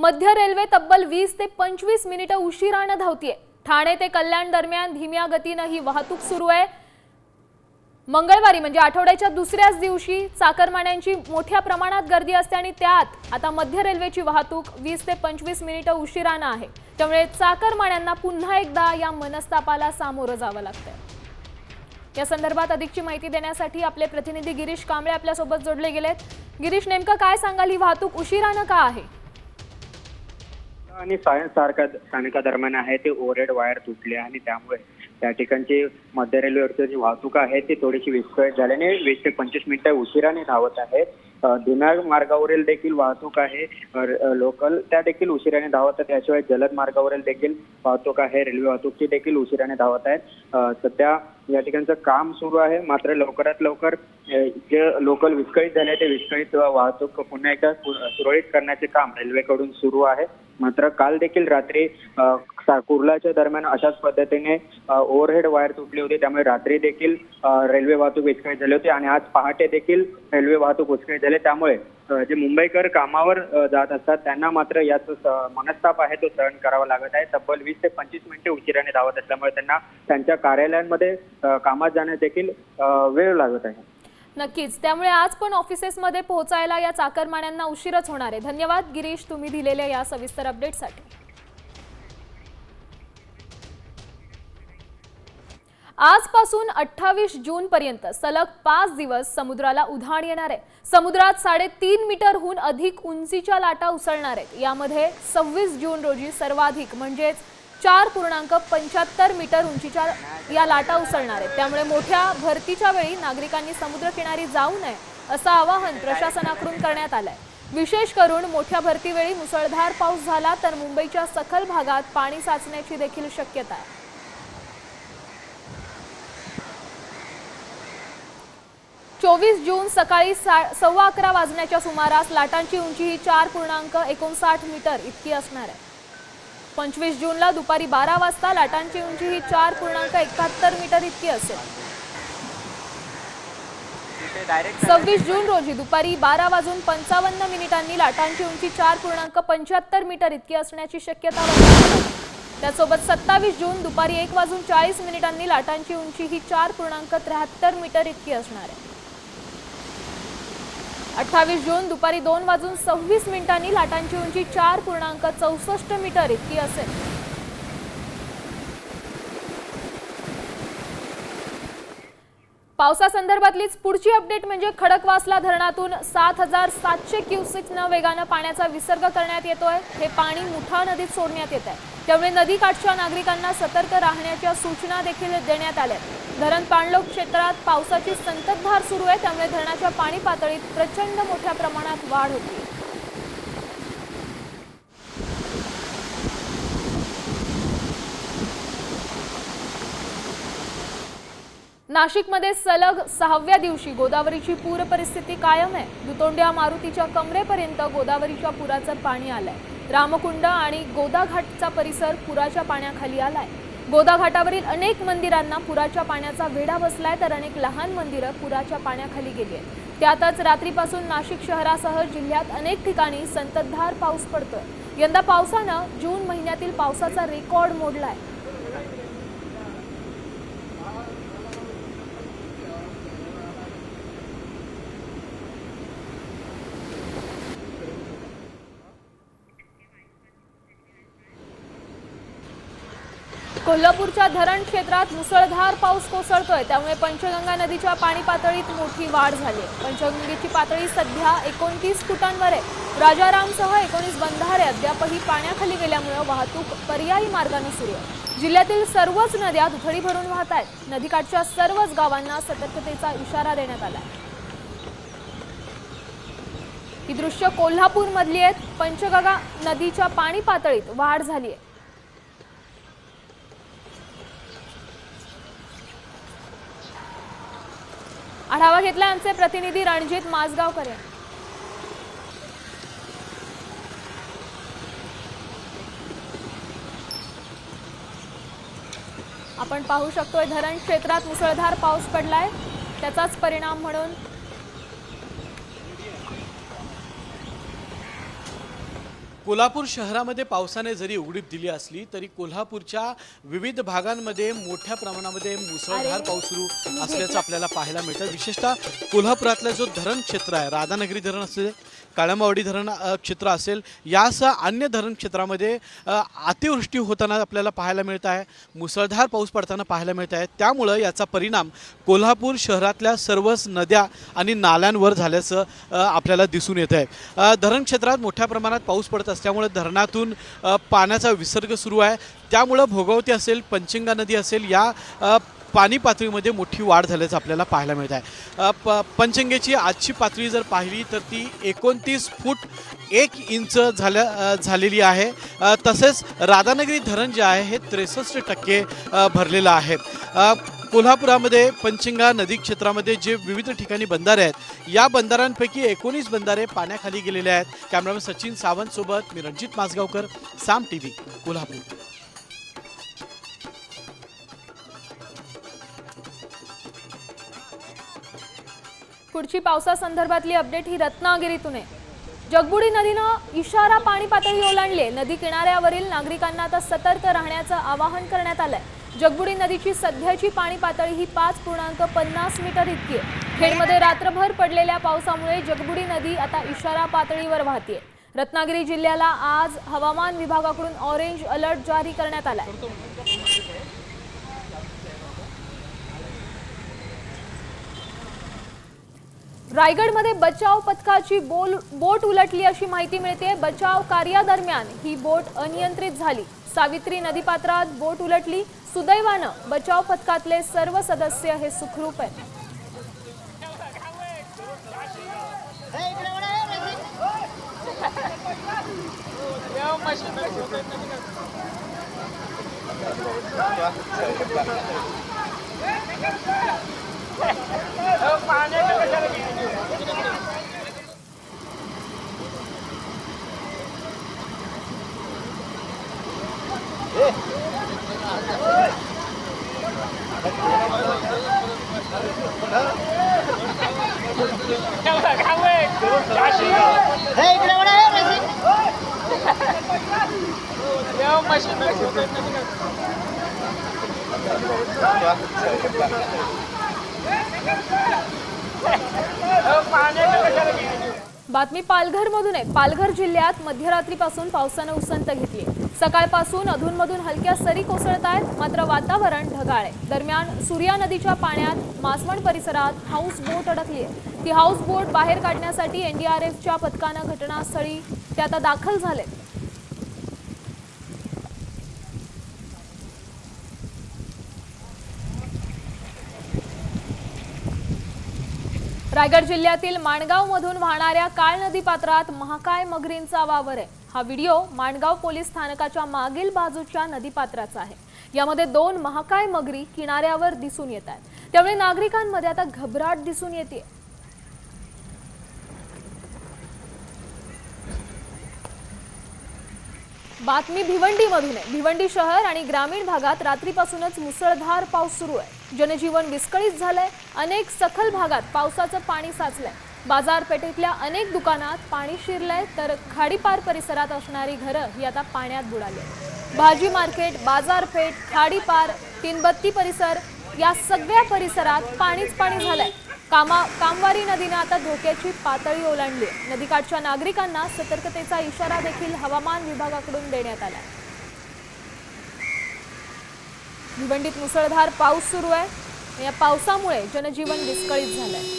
मध्य रेल्वे तब्बल वीस ते पंचवीस मिनिटं उशिरानं धावतीये. ठाणे ते कल्याण दरम्यान धीम्या गतीनं ही वाहतूक सुरू आहे. मंगळवारी म्हणजे आठवड्याच्या दुसऱ्याच दिवशी चाकरमान्यांची मोठ्या प्रमाणात गर्दी असते आणि त्यात आता मध्य रेल्वेची वाहतूक वीस ते पंचवीस मिनिटं उशिरानं आहे. त्यामुळे चाकरमान्यांना पुन्हा एकदा या मनस्तापाला सामोरं जावं लागतंय. या संदर्भात अधिकची माहिती देण्यासाठी आपले प्रतिनिधी गिरीश कांबळे आपल्यासोबत जोडले गेलेत. गिरीश नेमकं काय सांगाल? ही वाहतूक उशिरानं का आहे? आणि सायन्स सारख्या स्थानकादरम्यान आहे ते ओरेड वायर तुटले आणि त्यामुळे त्या ठिकाणची मध्य रेल्वेवरची जी वाहतूक आहे ती थोडीशी विस्कळीत झाल्याने वीस ते पंचवीस मिनिटं उशिराने धावत आहे अ, मार्गावरील देखील वाहतूक आहे. लोकल त्या देखील उशिराने धावत आहे त्याशिवाय जलद मार्गावरील देखील वाहतूक आहे. रेल्वे वाहतूकची देखील उशिराने धावत आहेत. सध्या या ठिकाणचं काम सुरू आहे. मात्र लवकरात लवकर जे लोकल विस्कळीत झाले ते विस्कळीत वाहतूक पुन्हा एकदा सुरळीत करण्याचे काम रेल्वेकडून सुरू आहे. मात्र काल देखील रात्री कुर्लाच्या दरम्यान अशाच पद्धतीने ओव्हरहेड वायर तुटली होती. त्यामुळे रात्री देखील रेल्वे वाहतूक विस्कळीत झाली होती आणि आज पहाटे देखील रेल्वे वाहतूक विस्कळीत झाली. त्यामुळे जे मुंबईकर कामावर जात असतात त्यांना मात्र याचा मनस्ताप आहे तो सहन करावा लागत आहे. तब्बल वीस ते पंचवीस मिनिटे उशिराने धावत असल्यामुळे त्यांना त्यांच्या कार्यालयांमध्ये कामात जाण्यास देखील वेळ लागत आहे. नक्कीच. त्यामुळे आज पण ऑफिसेसमध्ये पोहोचायला या चाकरमान्यांना उशीरच होणार आहे. धन्यवाद गिरीश तुम्ही दिलेल्या या सविस्तर अपडेटसाठी. आजपासून अठ्ठावीस जून पर्यंत सलग पाच दिवस समुद्राला उधाण येणार आहे. समुद्रात साडेतीन मीटरहून अधिक उंचीच्या लाटा उसळणार आहेत. यामध्ये सव्वीस जून रोजी सर्वाधिक म्हणजेच चार पूर्णांक पंच्याहत्तर मीटर उंचीच्या या लाटा उसळणार आहेत. त्यामुळे मोठ्या भरतीच्या वेळी नागरिकांनी समुद्रकिनारी जाऊ नये असं आवाहन प्रशासनाकडून करण्यात आलंय. विशेष करून मोठ्या भरतीवेळी मुसळधार पाऊस झाला तर मुंबईच्या सखल भागात पाणी साचण्याची देखील शक्यता आहे. चोवीस जून सकाळी सा सव्वा अकरा वाजण्याच्या सुमारास लाटांची उंची ही चार पूर्णांक एकोणसाठ मीटर इतकी असणार आहे. पंचवीस जूनला दुपारी बारा वाजता लाटांची उंची ही चार पूर्णांक एकाहत्तर मीटर इतकी असेल. सव्वीस जून रोजी दुपारी बारा वाजून पंचावन्न मिनिटांनी लाटांची उंची चार पूर्णांक पंच्याहत्तर मीटर इतकी असण्याची शक्यता त्यासोबत सत्तावीस जून दुपारी एक वाजून चाळीस मिनिटांनी लाटांची उंची ही चार पूर्णांक त्र्याहत्तर मीटर इतकी असणार आहे. अठ्ठावीस जून दुपारी दोन वाजून सव्वीस मिनिटांनी लाटांची उंची चार पूर्णांक चौसष्ट मीटर इतकी असेल. पावसासंदर्भातलीच पुढची अपडेट म्हणजे खडकवासला धरणातून सात हजार सातशे क्युसेक्सनं वेगानं पाण्याचा विसर्ग करण्यात येतोय. हे पाणी मुठा नदीत सोडण्यात येत आहे. त्यामुळे नदीकाठच्या नागरिकांना सतर्क राहण्याच्या सूचना देखील देण्यात आल्या धरण पाणलोक क्षेत्रात पावसाची संततधार सुरू आहे त्यामुळे धरणाच्या पाणी पातळीत प्रचंड मोठ्या प्रमाणात वाढ होती. नाशिकमध्ये सलग सहाव्या दिवशी गोदावरीची पूर परिस्थिती कायम आहे. दुतोंड्या मारुतीच्या कमरेपर्यंत गोदावरीच्या पुराचं पाणी आलंय. रामकुंड आणि गोदाघाटचा परिसर पुराच्या पाण्याखाली आलाय. गोदाघाटावरील अनेक मंदिरांना पुराच्या पाण्याचा वेढा बसलाय तर अनेक लहान मंदिरं पुराच्या पाण्याखाली गेली आहेत. त्यातच रात्रीपासून नाशिक शहरासह जिल्ह्यात अनेक ठिकाणी संततधार पाऊस पडतोय. यंदा पावसानं जून महिन्यातील पावसाचा रेकॉर्ड मोडलाय. कोल्हापूरच्या धरण क्षेत्रात मुसळधार पाऊस कोसळतोय. त्यामुळे पंचगंगा नदीच्या पाणी पातळीत मोठी वाढ झाली. आहे पंचगंगेची पातळी सध्या एकोणतीस फुटांवर आहे. राजारामसह एकोणीस बंधारे अद्यापही पाण्याखाली गेल्यामुळे वाहतूक पर्यायी मार्गाने सुरू आहे. जिल्ह्यातील सर्वच नद्या दुथडी भरून वाहत आहेत. नदीकाठच्या सर्वच गावांना सतर्कतेचा इशारा देण्यात आला आहे ही दृश्य कोल्हापूरमधली आहेत. पंचगंगा नदीच्या पाणी पातळीत वाढ झाली आहे. आढावा घेतला आमचे प्रतिनिधी रणजित माजगावकर यांनी. आपण पाहू शकतोय धरण क्षेत्रात मुसळधार पाऊस पडलाय. त्याचाच परिणाम म्हणून कोल्हापूर शहरामध्ये पावसाने जरी उघडीप दिली असली तरी कोल्हापूरच्या विविध भागांमध्ये मोठ्या प्रमाणामध्ये मुसळधार पाऊस सुरू असल्याचं आपल्याला पाहायला मिळतं. विशेषतः कोल्हापुरातलं जो धरण क्षेत्र आहे राधानगरी धरण असेल काळंबावाडी धरण क्षेत्र असेल यासह अन्य धरण क्षेत्रामध्ये अतिवृष्टी होताना आपल्याला पाहायला मिळत आहे. मुसळधार पाऊस पडताना पाहायला मिळत आहे. त्यामुळं याचा परिणाम कोल्हापूर शहरातल्या सर्वच नद्या आणि नाल्यांवर झाल्याचं आपल्याला दिसून येत आहे धरण क्षेत्रात मोठ्या प्रमाणात पाऊस पडत असल्यामुळे धरणातून पाण्याचा विसर्ग सुरू आहे. त्यामुळं भोगवती असेल पंचंगा नदी असेल या पाणी पातळीमध्ये मोठी वाढ झाल्याचं आपल्याला पाहायला मिळत आहे. प पंचंगेची आजची पातळी जर पाहिली तर ती एकोणतीस फूट एक इंच झाल्या झालेली आहे. तसेच राधानगरी धरण जे आहे हे त्रेसष्ट टक्के भरलेलं आहे. कोल्हापुरामध्ये पंचिंगा नदी क्षेत्रामध्ये जे विविध ठिकाणी बंधारे आहेत या बंधाऱ्यांपैकी एकोणीस बंधारे पाण्याखाली गेलेले आहेत. कॅमेरामॅन सचिन सावंत सोबत मी रणजित माजगावकर साम टी व्ही कोल्हापूर. पुढची पावसासंदर्भातली अपडेट ही रत्नागिरीतून आहे. जगबुडी नदीनं इशारा पाणी पातळी ओलांडली. नदी किनाऱ्यावरील नागरिकांना आता सतर्क राहण्याचं आवाहन करण्यात आलंय. जगबुडी नदीची सध्याची पाणी पातळी ही पाच पूर्णांक पन्नास मीटर इतकी आहे. खेडमध्ये रात्रभर पडलेल्या पावसामुळे जगबुडी नदी आता इशारा पातळीवर वाहते रत्नागिरी जिल्ह्याला आज हवामान विभागाकडून ऑरेंज अलर्ट जारी करण्यात आलाय. रायगडमध्ये बचाव पथकाची बोल बोट उलटली अशी माहिती मिळते. बचाव कार्यादरम्यान ही बोट अनियंत्रित झाली. सावित्री नदीपात्रात बोट उलटली. सुदैवानं बचाव पथकातले सर्व सदस्य हे सुखरूप आहेत बातमी पालघरमधून आहे. पालघर जिल्ह्यात मध्यरात्रीपासून पावसानं उसंत घेतली. सकाळपासून अधूनमधून हलक्या सरी कोसळत आहेत मात्र वातावरण ढगाळ आहे. दरम्यान सूर्या नदीच्या पाण्यात मासवण परिसरात हाऊस बोट अडकली आहे. ती हाऊस बोट बाहेर काढण्यासाठी एनडीआरएफच्या पथकानं घटनास्थळी ते आता दाखल झाले रायगड जिल्ह्यातील माणगावमधून वाहणाऱ्या काळ नदी पात्रात महाकाय मगरींचा वावर आहे. हा व्हिडिओ माणगाव पोलीस स्थानकाच्या मागील बाजूच्या नदीपात्राचा आहे. यामध्ये दोन महाकाय मगरी किनाऱ्यावर दिसून येत आहेत. त्यामुळे नागरिकांमध्ये आता घबराट दिसून येते बातमी भिवंडीमधून आहे. भिवंडी शहर आणि ग्रामीण भागात रात्रीपासूनच मुसळधार पाऊस सुरू आहे. जनजीवन विस्कळीत झालंय. अनेक सखल भागात पावसाचं पाणी साचलंय. बाजारपेठेतल्या अनेक दुकानात पाणी शिरलंय तर खाडीपार परिसरात असणारी घरं ही आता पाण्यात बुडाली भाजी मार्केट बाजारपेठ खाडीपार तीनबत्ती परिसर या सगळ्या परिसरात पाणीच पाणी झालंय. कामा कामवारी नदीनं आता धोक्याची पातळी ओलांडली. आहे. नदीकाठच्या नागरिकांना सतर्कतेचा इशारा देखील हवामान विभागाकडून देण्यात आला भिवंडीत मुसळधार पाऊस सुरू आहे या पावसामुळे जनजीवन विस्कळीत झालंय.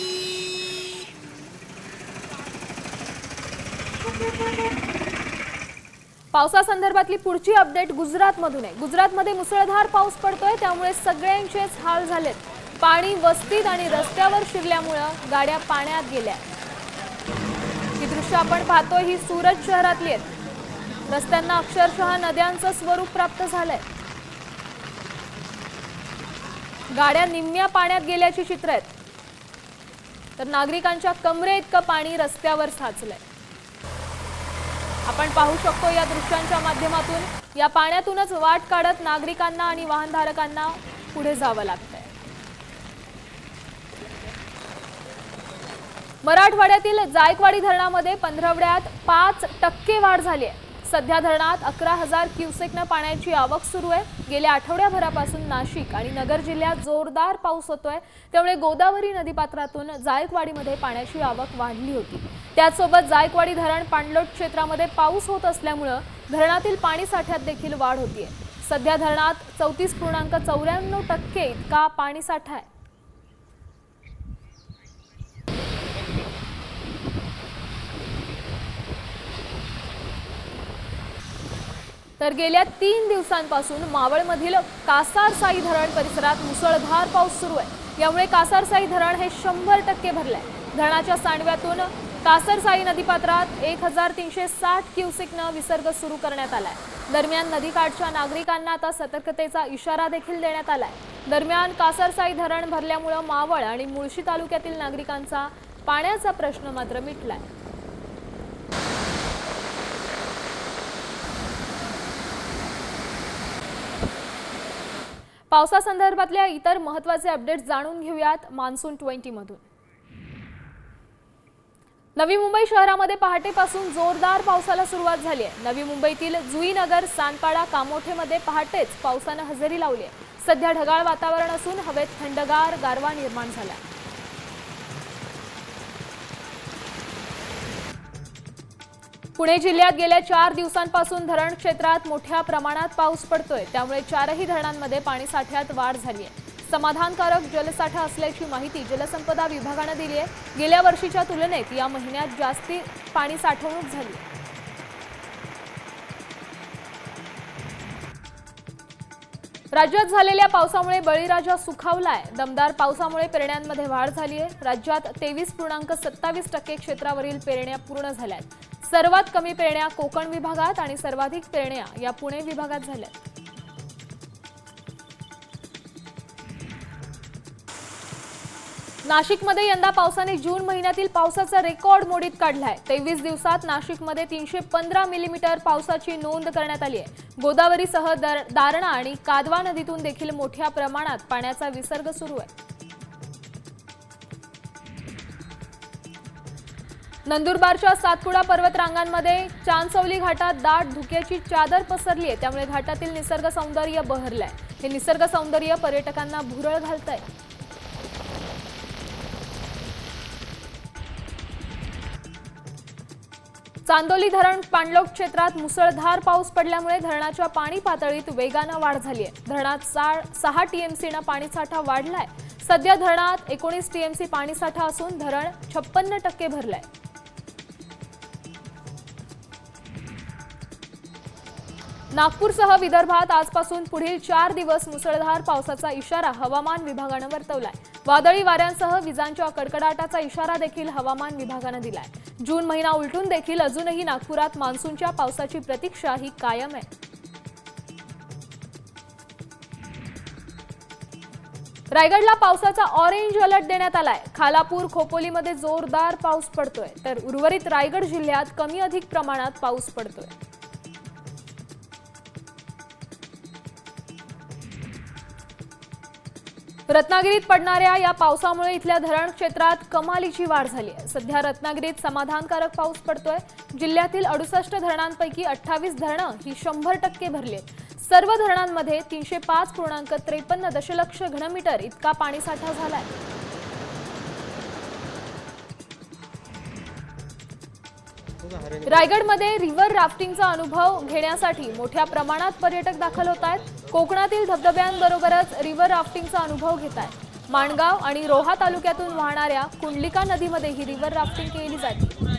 पावसासंदर्भातली पुढची अपडेट गुजरातमधून आहे. गुजरातमध्ये मुसळधार पाऊस पडतोय त्यामुळे सगळ्यांचेच हाल झालेत. पाणी वस्तीत आणि रस्त्यावर शिरल्यामुळं गाड्या पाण्यात गेल्या. ही दृश्य आपण पाहतोय ही सुरत शहरातली आहेत. रस्त्यांना अक्षरशः नद्यांचं स्वरूप प्राप्त झालंय. गाड्या निम्म्या पाण्यात गेल्याची चित्र आहेत. तर नागरिकांच्या कमरे इतकं पाणी रस्त्यावर साचलंय. आपण पाहू शकतो या दृश्यांच्या माध्यमातून या पाण्यातूनच वाट काढत नागरिकांना आणि वाहनधारकांना पुढे जावं लागतं. मराठवाड्यातील जायकवाडी धरणामध्ये पंधरवड्यात पाच टक्के वाढ झाली आहे. सध्या धरणात अकरा हजार क्युसेकनं पाण्याची आवक सुरू आहे. गेल्या आठवड्याभरापासून नाशिक आणि नगर जिल्ह्यात जोरदार पाऊस होतोय. त्यामुळे गोदावरी नदीपात्रातून जायकवाडीमध्ये पाण्याची आवक वाढली होती. त्याचसोबत जायकवाडी धरण पाणलोट क्षेत्रामध्ये पाऊस होत असल्यामुळं धरणातील पाणी साठ्यात देखील वाढ होतीये. सध्या धरणात चौतीस पूर्णांक चौऱ्याण्णव टक्के इतका पाणीसाठा आहे. तर गेल्या तीन दिवसांपासून मावळमधील कासारसाई धरण परिसरात मुसळधार पाऊस सुरू आहे. यामुळे कासारसाई धरण हे शंभर टक्के भरलं आहे धरणाच्या सांडव्यातून कासारसाई नदीपात्रात एक हजार तीनशे साठ क्युसेकनं विसर्ग सुरू करण्यात आलाय. दरम्यान नदीकाठच्या नागरिकांना आता सतर्कतेचा इशारा देखील देण्यात आलाय. दरम्यान कासारसाई धरण भरल्यामुळं मावळ आणि मुळशी तालुक्यातील नागरिकांचा पाण्याचा प्रश्न मात्र मिटलाय. पावसासंदर्भातल्या इतर महत्त्वाचे अपडेट्स जाणून घेऊयात मान्सून ट्वेंटी मधून नवी मुंबई शहरामध्ये पहाटेपासून जोरदार पावसाला सुरुवात झाली आहे. नवी मुंबईतील जुईनगर सानपाडा कामोठेमध्ये पहाटेच पावसानं हजेरी लावली आहे. सध्या ढगाळ वातावरण असून हवेत थंडगार गारवा निर्माण झाला पुणे जिल्ह्यात गेल्या चार दिवसांपासून धरण क्षेत्रात मोठ्या प्रमाणात पाऊस पडतोय. त्यामुळे चारही धरणांमध्ये पाणीसाठ्यात वाढ झाली आहे समाधानकारक जलसाठा असल्याची माहिती जलसंपदा विभागानं दिली आहे. गेल्या वर्षीच्या तुलनेत या महिन्यात जास्ती पाणी साठवणूक झाली. राज्यात झालेल्या पावसामुळे बळीराजा सुखावलाय. दमदार पावसामुळे पेरण्यांमध्ये वाढ झाली आहे राज्यात तेवीस पूर्णांक सत्तावीस टक्के क्षेत्रावरील पेरण्या पूर्ण झाल्या आहेत सर्वात कमी पेरण्या कोकण विभागात आणि सर्वाधिक पेरण्या या पुणे विभागात झाल्या. नाशिकमध्ये यंदा पावसाने जून महिन्यातील पावसाचा रेकॉर्ड मोडीत काढलाय. तेवीस दिवसात नाशिकमध्ये तीनशे पंधरा मिलीमीटर पावसाची नोंद करण्यात आली आहे. गोदावरीसह दर- दारणा आणि कादवा नदीतून देखील मोठ्या प्रमाणात पाण्याचा विसर्ग सुरू आहे. नंदुरबारच्या सातपुडा पर्वत रांगांमध्ये चांदसवली घाटात दाट धुक्याची चादर पसरली आहे. त्यामुळे घाटातील निसर्ग सौंदर्य बहरलंय. हे निसर्ग सौंदर्य पर्यटकांना भुरळ घालत आहे चांदोली धरण पाणलोट क्षेत्रात मुसळधार पाऊस पडल्यामुळे धरणाच्या पाणी पातळीत वेगानं वाढ झाली आहे. धरणात सहा टीएमसीनं पाणीसाठा वाढलाय. सध्या धरणात एकोणीस टीएमसी पाणीसाठा असून धरण छप्पन्न टक्के भरलंय. नागपूरसह विदर्भात आजपासून पुढील चार दिवस मुसळधार पावसाचा इशारा हवामान विभागानं वर्तवलाय. वादळी वाऱ्यांसह विजांच्या कडकडाटाचा इशारा देखील हवामान विभागानं दिलाय. जून महिना उलटून देखील अजूनही नागपुरात मान्सूनच्या पावसाची प्रतीक्षा ही कायम आहे. रायगडला पावसाचा ऑरेंज अलर्ट देण्यात आलाय. खालापूर खोपोलीमध्ये जोरदार पाऊस पडतोय. तर उर्वरित रायगड जिल्ह्यात कमी अधिक प्रमाणात पाऊस पडतोय. रत्नागिरीत पडणाऱ्या या पावसामुळे इथल्या धरण क्षेत्रात कमालीची वाढ झाली आहे. सध्या रत्नागिरीत समाधानकारक पाऊस पडतोय. जिल्ह्यातील अडुसष्ट धरणांपैकी अठ्ठावीस धरणं ही शंभर टक्के भरली आहेत. सर्व धरणांमध्ये तीनशे पाच पूर्णांक त्रेपन्न दशलक्ष घनमीटर इतका पाणीसाठा झालाय. रायगडमध्ये रिव्हर राफ्टिंगचा अनुभव घेण्यासाठी मोठ्या प्रमाणात पर्यटक दाखल होत आहेत. कोकणातील धबधब्यांबरोबरच रिव्हर राफ्टिंगचा अनुभव घेत आहे माणगाव आणि रोहा तालुक्यातून वाहणाऱ्या कुंडलिका नदीमध्ये ही रिव्हर राफ्टिंग केली जाते.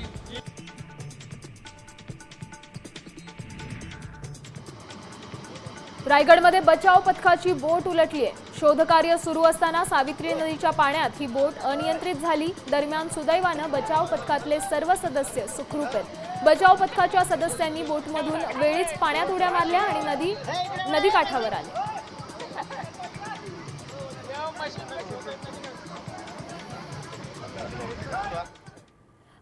रायगडमध्ये बचाव पथकाची बोट उलटली आहे शोधकार्य सुरू असताना सावित्री नदीच्या पाण्यात ही बोट अनियंत्रित झाली. दरम्यान सुदैवानं बचाव पथकातले सर्व सदस्य सुखरूप आहेत. बचाव पथकाच्या सदस्यांनी बोटमधून वेळीच पाण्यात उड्या मारल्या आणि नदी नदीकाठावर आली.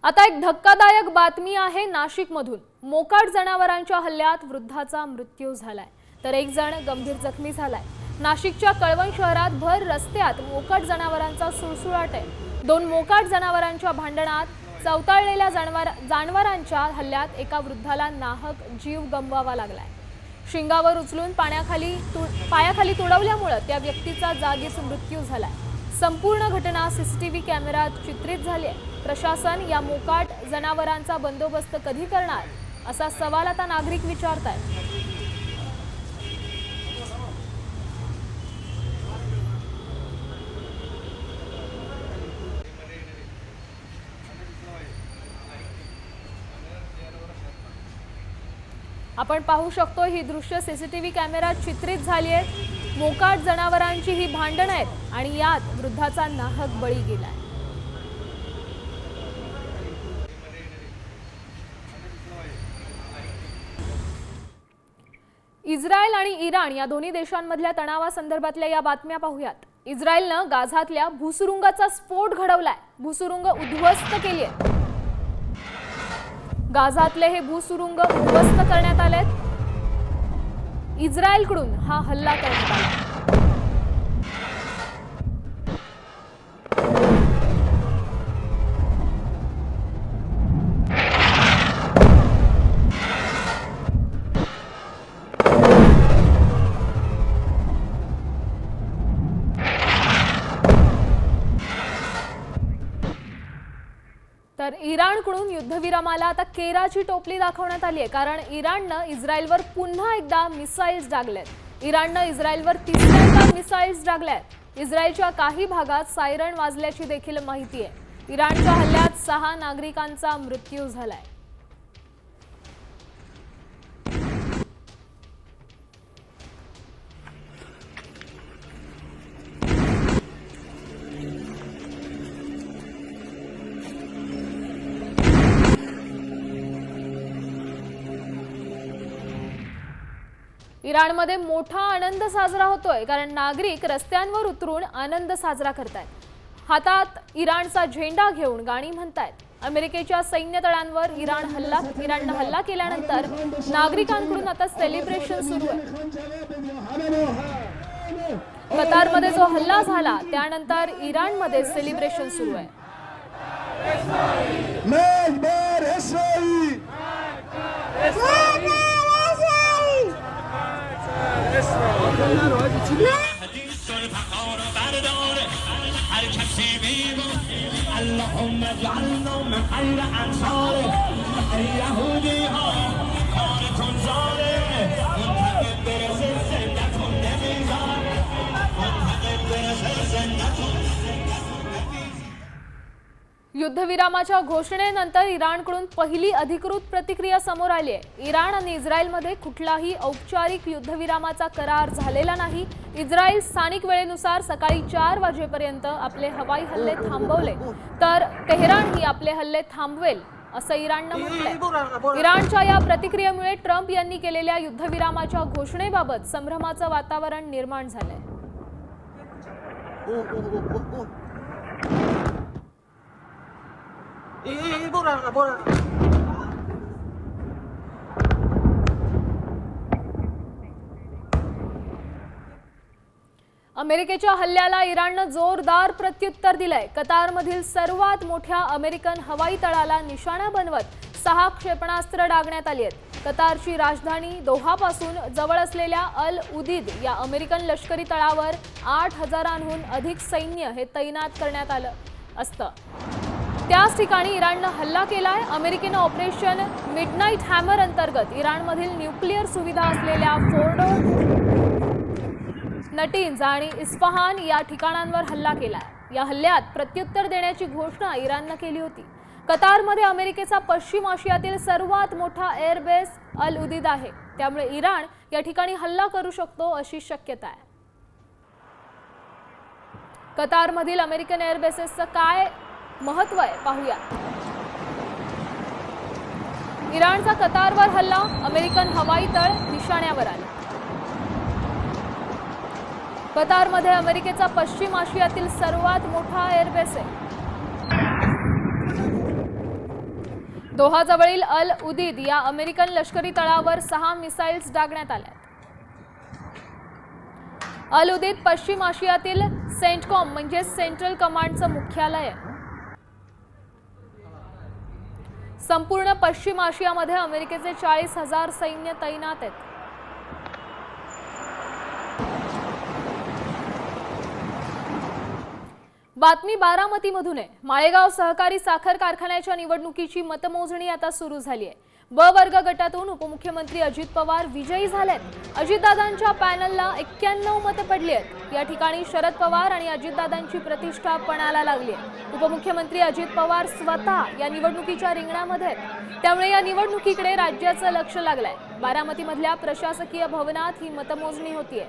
आता एक धक्कादायक बातमी आहे नाशिकमधून. मोकाट जनावरांच्या हल्ल्यात वृद्धाचा मृत्यू झालाय. तर एक जण गंभीर जखमी झालाय. नाशिकच्या कळवण शहरात भर रस्त्यात मोकाट जनावरांचा सुळसुळाट आहे. दोन मोकाट जनावरांच्या भांडणात चवताळलेल्या जानवर जानवरांच्या हल्ल्यात एका वृद्धाला नाहक जीव गमवावा लागलाय. शिंगावर उचलून पाण्याखाली तु पायाखाली तुडवल्यामुळं त्या व्यक्तीचा जागीच मृत्यू झालाय. संपूर्ण घटना सीसीटीव्ही कॅमेऱ्यात चित्रित झाली आहे. प्रशासन या मोकाट जनावरांचा बंदोबस्त कधी करणार असा सवाल आता नागरिक विचारत आहेत आपण पाहू शकतो ही दृश्य सीसीटीव्ही कॅमेऱ्यात चित्रित झाली आहेत मोकाट जनावरांची ही भांडणं आहेत आणि यात वृद्धाचा नाहक बळी गेलाय. इस्रायल आणि इराण या दोन्ही देशांमधल्या तणावासंदर्भातल्या या बातम्या पाहूयात. इस्रायलनं गाझातल्या भूसुरुंगाचा स्फोट घडवलाय. भूसुरुंग उद्ध्वस्त केली आहे. गाझातले हे भूसुरुंग उद्ध्वस्त करण्यात आलेत. इस्रायलकडून हा हल्ला करण्यात आला. इराणकडून युद्धविरामाला आता केराची टोपली दाखवण्यात आली आहे. कारण इराणनं इस्रायलवर पुन्हा एकदा मिसाईल्स डागल्यात. इराणनं इस्रायलवर तिसऱ्यांदा मिसाईल्स डागल्यात. इस्रायलच्या काही भागात सायरन वाजल्याची देखील माहिती आहे. इराणच्या हल्ल्यात सहा नागरिकांचा मृत्यू झालाय. इराणमध्ये मोठा आनंद साजरा होतोय कारण नागरिक रस्त्यांवर उतरून आनंद साजरा करतायत. हातात इराणचा झेंडा घेऊन गाणी म्हणतायत. अमेरिकेच्या सैन्य तळांवर इराण हल्ला इराणनं हल्ला केल्यानंतर नागरिकांकडून आता सेलिब्रेशन सुरू आहे. कतारमध्ये जो हल्ला झाला त्यानंतर इराणमध्ये सेलिब्रेशन सुरू आहे. Mekber هر کسی میگو اللهم اجعلنا من خیر انصاره ای یهودی ها کارتون ظالمه منتقد برسه زندتون نمیذار منتقد برسه زندتون युद्धविरामाच्या घोषणेनंतर इराणकडून पहिली अधिकृत प्रतिक्रिया समोर आली आहे. इराण आणि इस्रायलमध्ये कुठलाही औपचारिक युद्धविरामाचा करार झालेला नाही. इस्रायल स्थानिक वेळेनुसार सकाळी चार वाजेपर्यंत आपले हवाई हल्ले थांबवले. तर तेहरान ही आपले हल्ले थांबवेल असं इराणनं म्हटलंय. इराणच्या या प्रतिक्रियेमुळे ट्रम्प यांनी केलेल्या युद्धविरामाच्या घोषणेबाबत संभ्रमाचं वातावरण निर्माण झालंय. अमेरिकेच्या हल्ल्याला इराणनं जोरदार प्रत्युत्तर दिलंय. कतारमधील सर्वात मोठ्या अमेरिकन हवाई तळाला निशाणा बनवत सहा क्षेपणास्त्र डागण्यात आली आहेत. कतारची राजधानी दोहापासून जवळ असलेल्या अल उदीद या अमेरिकन लष्करी तळावर आठ हजारांहून अधिक सैन्य हे तैनात करण्यात आलं असतं. त्याच ठिकाणी इराणनं हल्ला केला आहे अमेरिकेनं ऑपरेशन मिडनाईट हॅमर अंतर्गत इराणमधील न्यूक्लिअर सुविधा असलेल्या फोर्डो नटीन्स आणि इस्फहान या ठिकाणांवर हल्ला केला आहे या हल्ल्यात प्रत्युत्तर देण्याची घोषणा इराणनं केली होती. कतारमध्ये अमेरिकेचा पश्चिम आशियातील सर्वात मोठा एअरबेस अल उदीद आहे. त्यामुळे इराण या ठिकाणी हल्ला करू शकतो अशी शक्यता आहे. कतारमधील अमेरिकन एअरबेसेसचं काय महत्त्व आहे. पाहूया. इराणचा कतारवर हल्ला अमेरिकन हवाई तळ निशाण्यावर आले. कतारमध्ये अमेरिकेचा पश्चिम आशियातील सर्वात मोठा एअरबेस आहे. दोहाजवळील अल उदीद या अमेरिकन लष्करी तळावर सहा मिसाईल्स डागण्यात आल्या अल उदीद पश्चिम आशियातील सेंटकॉम म्हणजे सेंट्रल कमांडचं मुख्यालय आहे. संपूर्ण पश्चिम आशियामध्ये अमेरिकेचे चाळीस हजार सैन्य तैनात आहेत. बातमी बारामतीमधून आहे. माळेगाव सहकारी साखर कारखान्याच्या निवडणुकीची मतमोजणी आता सुरू झाली आहे. ब वर्ग गटातून उपमुख्यमंत्री अजित पवार विजयी झालेत. अजितदादांच्या पॅनलला एक्क्याण्णव मतं पडली आहेत. या ठिकाणी शरद पवार आणि अजितदादांची प्रतिष्ठा पणाला लागली आहे. उपमुख्यमंत्री अजित पवार स्वतः या निवडणुकीच्या रिंगणामध्ये आहेत. त्यामुळे या निवडणुकीकडे राज्याचं लक्ष लागलंय. बारामतीमधल्या प्रशासकीय भवनात ही मतमोजणी होतीये.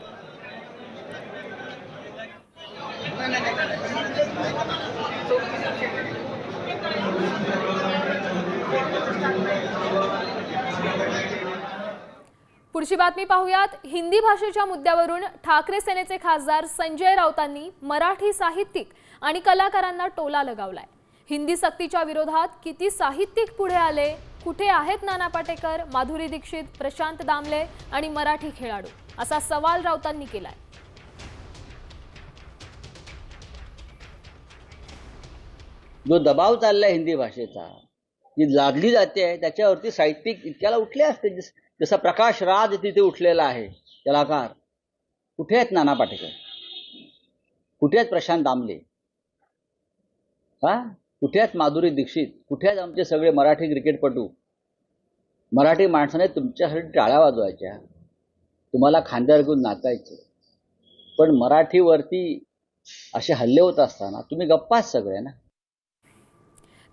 पुढची बातमी पाहूयात. हिंदी भाषेच्या मुद्द्यावरून ठाकरे सेनेचे खासदार संजय राऊतांनी मराठी साहित्यिक आणि कलाकारांना टोला लगावलाय. हिंदी सक्तीच्या विरोधात किती साहित्यिक पुढे आले? कुठे आहेत नाना पाटेकर माधुरी दीक्षित प्रशांत दामले आणि मराठी खेळाडू? असा सवाल राऊतांनी केलाय. जो दबाव चाललाय हिंदी भाषेचा जी लादली जाते त्याच्यावरती साहित्यिक इतक्याला उठले असते जसा प्रकाश राज तिथे उठलेला आहे कलाकार. कुठे आहेत नाना पाटेकर? कुठे आहेत प्रशांत दामले? हा? कुठे आहेत माधुरी दीक्षित? कुठे आहेत आमचे सगळे मराठी क्रिकेटपटू? मराठी माणसाने तुमच्यासाठी टाळ्या वाजवायच्या. तुम्हाला खांद्यावर घेऊन नाचायचे. पण मराठीवरती असे हल्ले होत असताना तुम्ही गप्पाच सगळे ना?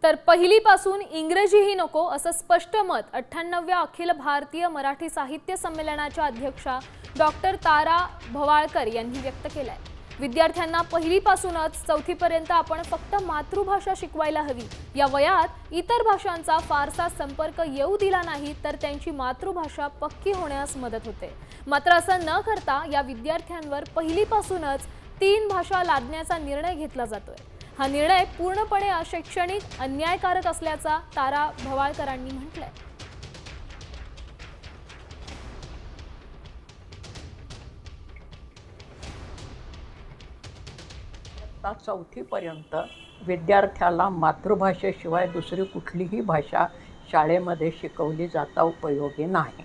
तर पहिलीपासून इंग्रजीही नको असं स्पष्ट मत अठ्ठ्याण्णव्या अखिल भारतीय मराठी साहित्य संमेलनाच्या अध्यक्षा डॉक्टर तारा भवाळकर यांनी व्यक्त केलंय. विद्यार्थ्यांना पहिलीपासूनच चौथीपर्यंत आपण फक्त मातृभाषा शिकवायला हवी. या वयात इतर भाषांचा फारसा संपर्क येऊ दिला नाही तर त्यांची मातृभाषा पक्की होण्यास मदत होते. मात्र असं न करता या विद्यार्थ्यांवर पहिलीपासूनच तीन भाषा लादण्याचा निर्णय घेतला जातोय. हा निर्णय पूर्णपणे अशैक्षणिक अन्यायकारक असल्याचा तारा भवाळकरांनी म्हटलंय. चौथीपर्यंत विद्यार्थ्याला मातृभाषेशिवाय दुसरी कुठलीही भाषा शाळेमध्ये शिकवली जाता उपयोगी नाही.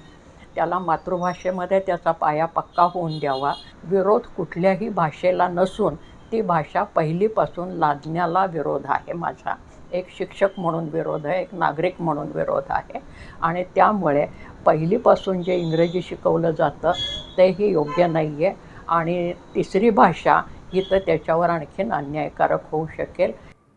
त्याला मातृभाषेमध्ये त्याचा पाया पक्का होऊन द्यावा. विरोध कुठल्याही भाषेला नसून ती भाषा पहिलीपासून लादण्याला विरोध आहे माझा. एक शिक्षक म्हणून विरोध आहे एक नागरिक म्हणून विरोध आहे. आणि त्यामुळे पहिलीपासून जे इंग्रजी शिकवलं जातं तेही योग्य नाही आहे आणि तिसरी भाषा ही तर त्याच्यावर आणखीन अन्यायकारक होऊ शकेल.